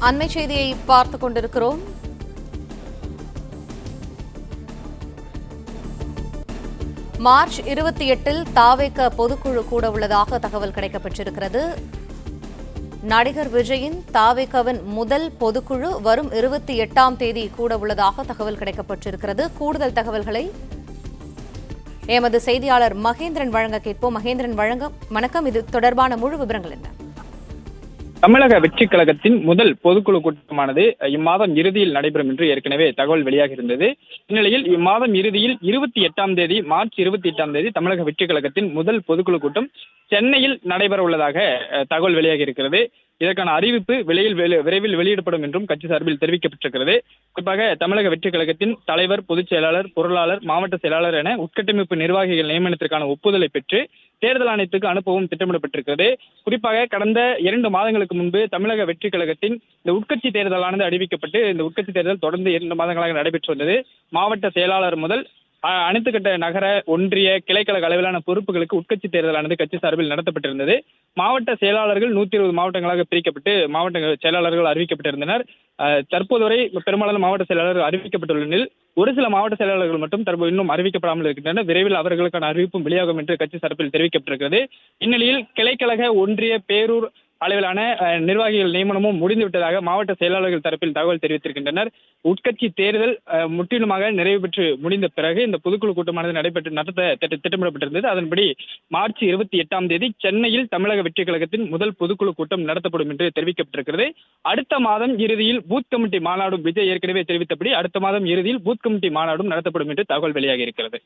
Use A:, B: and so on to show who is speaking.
A: அண்மை செய்தியை பார்த்துக் கொண்டிருக்கிறோம். மார்ச் இருபத்தி எட்டில் தாவேக பொதுக்குழு கூட உள்ளதாக தகவல் கிடைக்கப்பெற்றிருக்கிறது. நடிகர் விஜயின் தாவேக்கவின் முதல் பொதுக்குழு வரும் இருபத்தி எட்டாம் தேதி கூட உள்ளதாக தகவல் கிடைக்கப்பட்டிருக்கிறது கூடுதல் தகவல்களை எமது செய்தியாளர் மகேந்திரன் வழங்க கேட்போம். மகேந்திரன் வழங்க வணக்கம். இது தொடர்பான முழு விவரங்கள் என்ன?
B: தமிழக வெற்றி கழகத்தின் முதல் பொதுக்குழு கூட்டமானது இம்மாதம் இறுதியில் நடைபெறும் என்று ஏற்கனவே தகவல் வெளியாகி இருந்தது இந்நிலையில் இம்மாதம் இறுதியில் இருபத்தி எட்டாம் தேதி மார்ச் இருபத்தி எட்டாம் தேதி தமிழக வெற்றி கழகத்தின் முதல் பொதுக்குழு கூட்டம் சென்னையில் நடைபெற உள்ளதாக தகவல் வெளியாகி இருக்கிறது இதற்கான அறிவிப்பு விலையில் வெளி- விரைவில் வெளியிடப்படும் என்றும் கட்சி சார்பில் தெரிவிக்கப்பட்டிருக்கிறது. குறிப்பாக தமிழக வெற்றி கழகத்தின் தலைவர் பொதுச் செயலாளர் பொருளாளர் மாவட்ட செயலாளர் என உட்கட்டமைப்பு நிர்வாகிகள் நியமனத்திற்கான ஒப்புதலை பெற்று தேர்தல் ஆணையத்துக்கு அனுப்பவும் திட்டமிடப்பட்டிருக்கிறது. குறிப்பாக கடந்த இரண்டு மாதங்களுக்கு முன்பு தமிழக வெற்றி கழகத்தின் இந்த உட்கட்சி தேர்தலானது அறிவிக்கப்பட்டு இந்த உட்கட்சி தேர்தல் தொடர்ந்து இரண்டு மாதங்களாக நடைபெற்று வந்தது. மாவட்ட செயலாளர் முதல் அனைத்து கட்ட நகர ஒன்றிய கிளைக்கழக அளவிலான பொறுப்புகளுக்கு உட்கட்சி தேர்தலானது கட்சி சார்பில் நடத்தப்பட்டிருந்தது. மாவட்ட செயலாளர்கள் நூத்தி இருபது மாவட்டங்களாக பிரிக்கப்பட்டு மாவட்ட செயலாளர்கள் அறிவிக்கப்பட்டிருந்தனர். தற்போது வரை பெரும்பாலான மாவட்ட செயலாளர்கள் அறிவிக்கப்பட்டுள்ள நிலையில் ஒரு சில மாவட்ட செயலாளர்கள் மட்டும் தற்போது இன்னும் அறிவிக்கப்படாமல் இருக்கின்றன விரைவில் அவர்களுக்கான அறிவிப்பும் வெளியாகும் என்று கட்சி சார்பில் தெரிவிக்கப்பட்டிருக்கிறது. இந்நிலையில் கிளைக்கழக ஒன்றிய பேரூர் அளவிலான அஹ், நிர்வாகிகள் நியமனமும் முடிந்துவிட்டதாக மாவட்ட செயலாளர்கள் தரப்பில் தகவல் தெரிவித்திருக்கின்றனர். உட்கட்சி தேர்தல் முற்றிலுமாக நிறைவு பெற்று முடிந்த பிறகு இந்த பொதுக்குழு கூட்டமானது நடைபெற்று நடத்த திட்ட- திட்டமிடப்பட்டிருந்தது. அதன்படி மார்ச் இருபத்தி எட்டாம் தேதி சென்னையில் தமிழக வெற்றி கழகத்தின் முதல் பொதுக்குழு கூட்டம் நடத்தப்படும் என்று தெரிவிக்கப்பட்டிருக்கிறது. அடுத்த மாதம் இறுதியில் பூத் கமிட்டி மாநாடும் விஜய் ஏற்கனவே தெரிவித்தபடி அடுத்த மாதம் இறுதியில் பூத் கமிட்டி மாநாடும் நடத்தப்படும் என்று தகவல் வெளியாகி இருக்கிறது